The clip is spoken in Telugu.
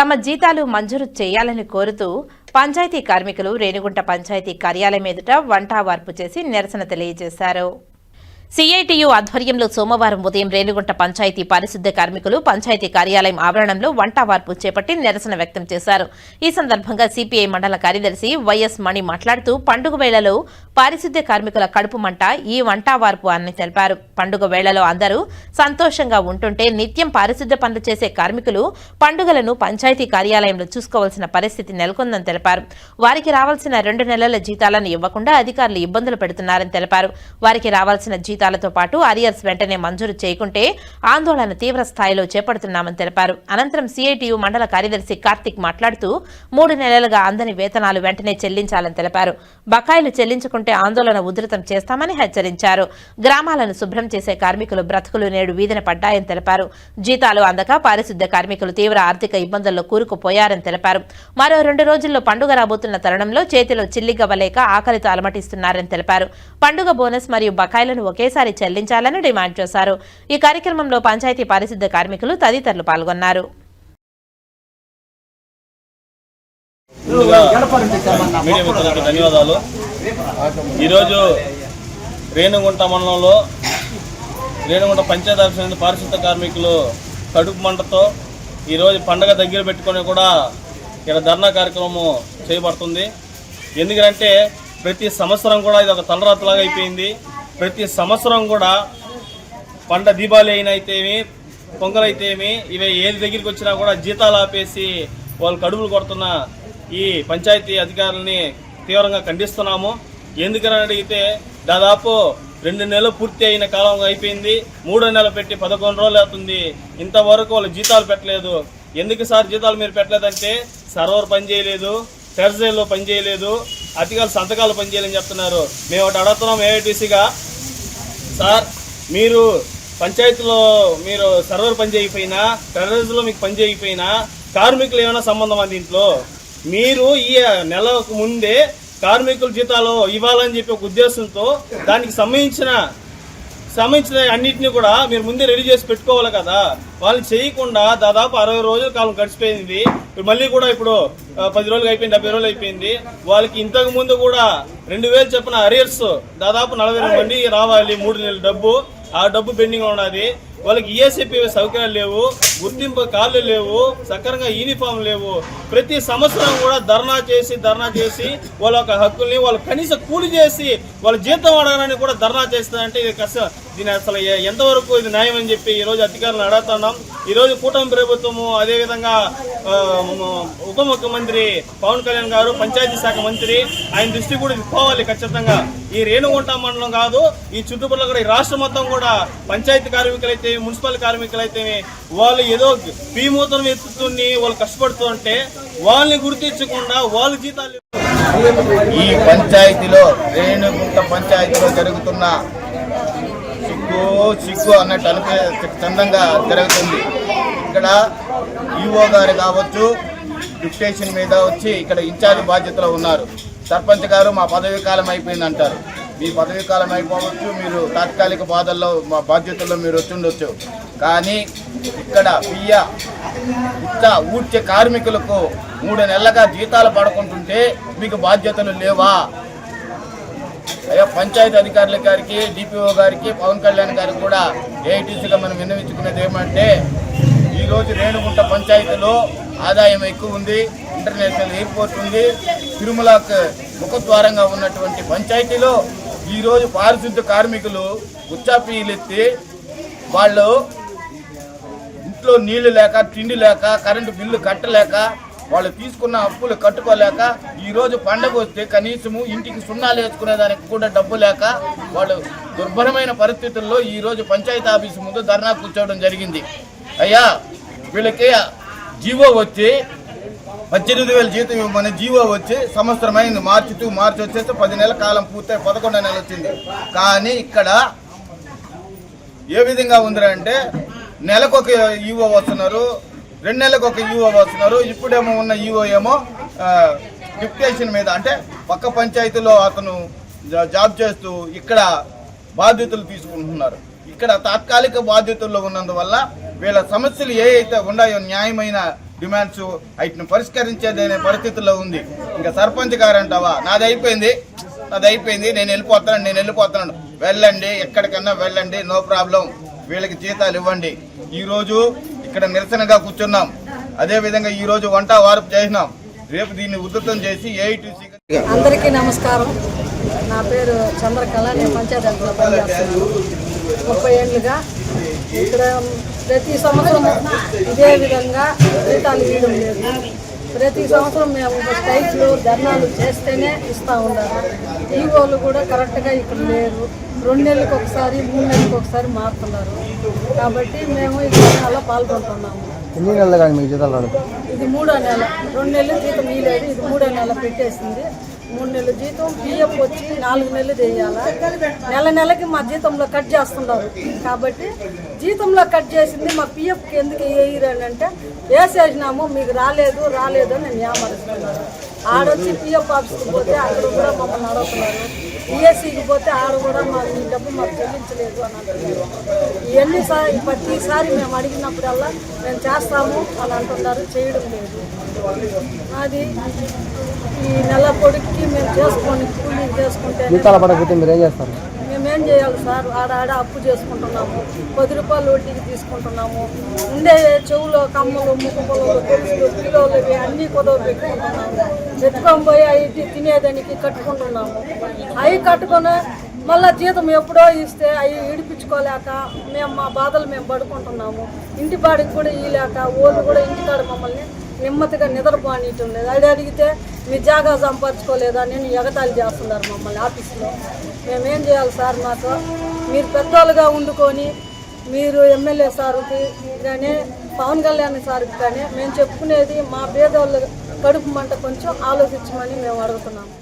తమ జీతాలు మంజూరు చేయాలని కోరుతూ పంచాయతీ కార్మికులు రేణిగుంట పంచాయతీ కార్యాలయం ఎదుట వంటా వార్పు చేసి నిరసన తెలియజేశారు. సిఐటియు ఆధ్వర్యంలో సోమవారం ఉదయం రేణిగుంట పంచాయతీ పారిశుద్ధ్య కార్మికులు పంచాయతీ కార్యాలయం ఆవరణంలో వంట వార్పు చేపట్టి నిరసన వ్యక్తం చేశారు. ఈ సందర్భంగా సిపిఐ మండల కార్యదర్శి వైఎస్ మణి మాట్లాడుతూ పండుగ వేళలో పారిశుద్ధ్య కార్మికుల కడుపు మంట ఈ వంట వార్పు అని తెలిపారు. పండుగ వేళలో అందరూ సంతోషంగా ఉంటుంటే నిత్యం పారిశుద్ధ్య పనులు చేసే కార్మికులు పండుగలను పంచాయతీ కార్యాలయంలో చూసుకోవాల్సిన పరిస్థితి నెలకొందని తెలిపారు. వారికి రావాల్సిన రెండు నెలల జీతాలను ఇవ్వకుండా అధికారులు ఇబ్బందులు పెడుతున్నారని తెలిపారు. వారికి రావాల్సిన జీతాలతో పాటు అరియర్స్ వెంటనే మంజూరు చేయకుంటే ఆందోళన తీవ్ర స్థాయిలో చేపడుతున్నామని తెలిపారు. అనంతరం సిఐటియు మండల కార్యదర్శి కార్తిక్ మాట్లాడుతూ మూడు నెలలుగా అందని వేతనాలు వెంటనే చెల్లించాలని తెలిపారు. బకాయిలు చెల్లించుకుంటే ఆందోళన ఉధృతం చేస్తామని హెచ్చరించారు. గ్రామాలను శుభ్రం చేసే కార్మికులు బ్రతుకులు నేడు వీధిన పడ్డాయని తెలిపారు. జీతాలు అందక పారిశుద్ధ్య కార్మికులు తీవ్ర ఆర్థిక ఇబ్బందుల్లో కూరుకుపోయారని తెలిపారు. మరో రెండు రోజుల్లో పండుగ రాబోతున్న తరుణంలో చేతిలో చిల్లిగవ్వలేక ఆకలితో అలమటిస్తున్నారని తెలిపారు. పండుగ బోనస్ మరియు బకాయిలను ఒకేసారి చెల్లించాలని డిమాండ్ చేశారు. ఈ కార్యక్రమంలో పంచాయతీ పారిశుద్ధ్య కార్మికులు తదితరులు పాల్గొన్నారు. ధన్యవాదాలు. ఈరోజు రేణుగుంట మండలంలో రేణుగుంట పంచాయతీ ఆఫీస్ నుండి పారిశుద్ధ కార్మికులు కడుపు మంటతో ఈరోజు పండగ దగ్గర పెట్టుకొని కూడా ఇక్కడ ధర్నా కార్యక్రమం చేయబడుతుంది. ఎందుకంటే ప్రతి సంవత్సరం కూడా ఇది ఒక తలరాతలాగా అయిపోయింది. ప్రతి సంవత్సరం కూడా పంట దీపావళి అయినా అయితేమి పొంగల్ అయితేమి ఇవి ఏది దగ్గరికి వచ్చినా కూడా జీతాలు ఆపేసి వాళ్ళు కడుపులు కొడుతున్న ఈ పంచాయతీ అధికారులని తీవ్రంగా ఖండిస్తున్నాము. ఎందుకని అడిగితే దాదాపు రెండు నెలలు పూర్తి అయిన కాలం అయిపోయింది. మూడో నెల పెట్టి పదకొండు రోజులు అవుతుంది. ఇంతవరకు వాళ్ళు జీతాలు పెట్టలేదు. ఎందుకు సార్ జీతాలు మీరు పెట్టలేదంటే సర్వర్ పని చేయలేదు టెర్జైల్లో పని చేయలేదు అధికారులు సంతకాలు పనిచేయలేని చెప్తున్నారు. మేము ఒకటి అడుగుతున్నాం ఏఐటీసీగా. సార్ మీరు పంచాయతీలో మీరు సర్వర్ పని చేయకపోయినా టెర్రరిజంలో మీకు పని చేయకపోయినా కార్మికులు ఏమైనా సంబంధం అది దీంట్లో మీరు ఈ నెలకు ముందే కార్మికుల జీతాలు ఇవ్వాలని చెప్పి ఒక ఉద్దేశంతో దానికి సంబంధించిన సంబంధించిన అన్నింటినీ కూడా మీరు ముందే రెడీ చేసి పెట్టుకోవాలి కదా. వాళ్ళు చేయకుండా దాదాపు అరవై రోజుల కాలం గడిచిపోయింది. ఇప్పుడు మళ్ళీ కూడా ఇప్పుడు పది రోజులు అయిపోయింది డెబ్బై రోజులు అయిపోయింది. వాళ్ళకి ఇంతకు ముందు కూడా రెండు వేలు చెప్పిన అరియర్స్ దాదాపు నలభై రెండు మంది రావాలి మూడు నెలల డబ్బు. ఆ డబ్బు పెండింగ్ ఉన్నది. వాళ్ళకి ఈఎస్ఐపి సౌకర్యాలు లేవు గుర్తింపు కార్లు లేవు సక్రంగా యూనిఫామ్ లేవు. ప్రతి సంవత్సరం కూడా ధర్నా చేసి ధర్నా చేసి వాళ్ళ యొక్క హక్కుల్ని వాళ్ళు కనీస కూలి చేసి వాళ్ళ జీతం అడగడానికి కూడా ధర్నా చేస్తారంటే ఇది కష్టం. దీని అసలు ఎంతవరకు ఇది న్యాయం అని చెప్పి ఈ రోజు అధికారులను అడుగుతున్నాం ఈ రోజు కూటమి ప్రభుత్వము అదేవిధంగా ఉప ముఖ్యమంత్రి పవన్ కళ్యాణ్ గారు పంచాయతీ శాఖ మంత్రి ఆయన దృష్టి కూడా ఇది పోవాలి ఖచ్చితంగా. ఈ రేణుగుంట మండలం కాదు ఈ చుట్టుపక్కల కూడా ఈ రాష్ట్రం మొత్తం కూడా పంచాయతీ కార్మికులైతే మున్సిపల్ కార్మికులైతే వాళ్ళు ఏదో పీమూతను ఎత్తుతుని వాళ్ళు కష్టపడుతూ ఉంటే వాళ్ళని గుర్తించకుండా వాళ్ళ జీతాలు ఈ పంచాయతీలో రేణుగుంట పంచాయతీలో జరుగుతున్న సిగ్గు సిగ్గు అన్నట్టు అనిపే చందంగా జరుగుతుంది. ఇక్కడ ఈఓ గారు కావచ్చు డిప్యుటేషన్ మీద వచ్చి ఇక్కడ ఇన్ఛార్జ్ బాధ్యతలో ఉన్నారు. సర్పంచ్ గారు మా పదవీ కాలం అయిపోయింది అంటారు మీ పదవీ కాలం అయిపోవచ్చు మీరు తాత్కాలిక బాధల్లో మా బాధ్యతల్లో మీరు వచ్చిండొచ్చు కానీ ఇక్కడ పియ్య ఉత్త ఊడ్చే కార్మికులకు మూడు నెలలుగా జీతాలు పడుకుంటుంటే మీకు బాధ్యతలు లేవా? అయ్యా పంచాయతీ అధికారుల గారికి డిపిఓ గారికి పవన్ కళ్యాణ్ గారికి కూడా ఏఐటీసీగా మనం విన్నవించుకునేది ఏమంటే ఈరోజు రేణుగుంట పంచాయతీలో ఆదాయం ఎక్కువ ఉంది ఇంటర్నేషనల్ ఎయిర్పోర్ట్ ఉంది తిరుమలకు ముఖద్వారంగా ఉన్నటువంటి పంచాయతీలో ఈరోజు పారిశుద్ధ కార్మికులు ఉచ్చాపీలు ఎత్తి వాళ్ళు ఇంట్లో నీళ్ళు లేక తిండి లేక కరెంటు బిల్లు కట్టలేక వాళ్ళు తీసుకున్న అప్పులు కట్టుకోలేక ఈరోజు పండగ వస్తే కనీసము ఇంటికి సున్నాలు వేసుకునేదానికి కూడా డబ్బు లేక వాళ్ళు దుర్భరమైన పరిస్థితుల్లో ఈ రోజు పంచాయతీ ఆఫీసు ముందు ధర్నా కూర్చోవడం జరిగింది. అయ్యా వీళ్ళకి జీవో వచ్చి పద్దెనిమిది వేల జీతం ఇవ్వమని జీవో వచ్చి సంవత్సరం అయింది మార్చి టూ మార్చి వచ్చేస్తే పది నెలల కాలం పూర్తయి పదకొండో నెల వచ్చింది. కానీ ఇక్కడ ఏ విధంగా ఉందంటే నెలకు ఒక ఈవో వస్తున్నారు రెండు నెలలకు ఒక ఈవో వస్తున్నారు ఇప్పుడేమో ఉన్న ఈవో ఏమో డిప్యుటేషన్ మీద అంటే పక్క పంచాయతీలో అతను జా- జాబ్ చేస్తూ ఇక్కడ బాధ్యతలు తీసుకుంటున్నారు. ఇక్కడ తాత్కాలిక బాధ్యతల్లో ఉన్నందువల్ల వీళ్ళ సమస్యలు ఏ అయితే ఉన్నాయో న్యాయమైన డిమాండ్స్ వాటిని పరిష్కరించేదనే పరిస్థితుల్లో ఉంది. ఇంకా సర్పంచ్ గారు అంటావా నాది అయిపోయింది. నాది అయిపోయింది. నేను వెళ్ళిపోతాను నేను వెళ్ళిపోతున్నాను. వెళ్ళండి ఎక్కడికన్నా వెళ్ళండి నో ప్రాబ్లం. వీళ్ళకి జీతాలు ఇవ్వండి. ఈరోజు ఇక్కడ నిరసనగా కూర్చున్నాం. అదేవిధంగా ఈరోజు వంట వారపు చేసినాం. రేపు దీన్ని ఉధృతం చేసి ఏఐటీసీ అందరికీ నమస్కారం. నా పేరు చంద్రకళ. నేను పంచాయతీ ముప్పై ఏళ్ళుగా ఇక్కడ ప్రతి సంవత్సరం ఇదే విధంగా జీతాలు ఇవ్వడం లేదు. ప్రతి సంవత్సరం మేము స్ట్రైక్లు ధర్నాలు చేస్తేనే ఇస్తూ ఉన్నారు ఈవోలు కూడా కరెక్ట్గా ఇక్కడ లేరు. రెండు నెలలకు ఒకసారి మూడు నెలలకు ఒకసారి మారుతున్నారు. కాబట్టి మేము ఈ ధర్నాలో పాల్గొంటున్నాము. ఎన్ని నెలలు కానీ మీకు జీతాలు రాదు ఇది మూడో నెల. రెండు నెలలు జీతం ఇవ్వలేదు ఇది మూడో నెల పెట్టేసింది. మూడు నెలల జీతం పిఎఫ్ వచ్చి నాలుగు నెలలు చేయాలా? నెల నెలకి మా జీతంలో కట్ చేస్తున్నారు. కాబట్టి జీతంలో కట్ చేసింది మా పిఎఫ్కి ఎందుకు వేయరని అంటే వేసేసినాము మీకు రాలేదు రాలేదు అని నేను ఏమరుస్తున్నాను ఆడొచ్చి పిఎఫ్ ఆఫీస్కి పోతే అక్కడ కూడా మమ్మల్ని అడుగుతున్నారు. ఈఎస్సీకి పోతే ఆడ కూడా మాకు ఈ డబ్బు మాకు చెల్లించలేదు అని అంటున్నారు. ఇవన్నీ ప్రతిసారి మేము అడిగినప్పుడల్లా మేము చేస్తాము అని అంటున్నారు. చేయడం లేదు. అది ఈ నెల పొడికి మేము చేసుకొని కూలీ చేసుకుంటే జీతాలు మీరు ఏం చేస్తారు? ఏం చేయాలి సార్? ఆడ ఆడ అప్పు చేసుకుంటున్నాము. పది రూపాయలు వడ్డీకి తీసుకుంటున్నాము. ఉండే చెవులో కమ్మలు ముక్కు పొలలు తెలుసులు ఇవి అన్నీ కుదవ పెట్టుకుంటున్నాము. ఎత్తుకొని పోయి అవి తినేదానికి కట్టుకుంటున్నాము. అవి కట్టుకొని మళ్ళా జీతం ఎప్పుడో ఇస్తే అవి ఇడిపించుకోలేక మేము మా బాధలు మేము పడుకుంటున్నాము. ఇంటి బాడికి కూడా ఇయ్యలేక ఓళ్ళు కూడా ఇంటికాడ మమ్మల్ని నెమ్మదిగా నిద్రపోనీయటం లేదు. అది అడిగితే మీ జాగా సంపాదించుకోలేదా? నేను ఎగతాళి చేస్తున్నారు మమ్మల్ని ఆఫీస్లో. మేమేం చేయాలి సార్ మాకు? మీరు పెద్దోళ్ళుగా ఉండుకొని మీరు ఎమ్మెల్యే సార్కి కానీ పవన్ కళ్యాణ్ సార్కి కానీ మేము చెప్పుకునేది మా పేదోళ్ళ కడుపు మంట కొంచెం ఆలోచించమని మేము అడుగుతున్నాము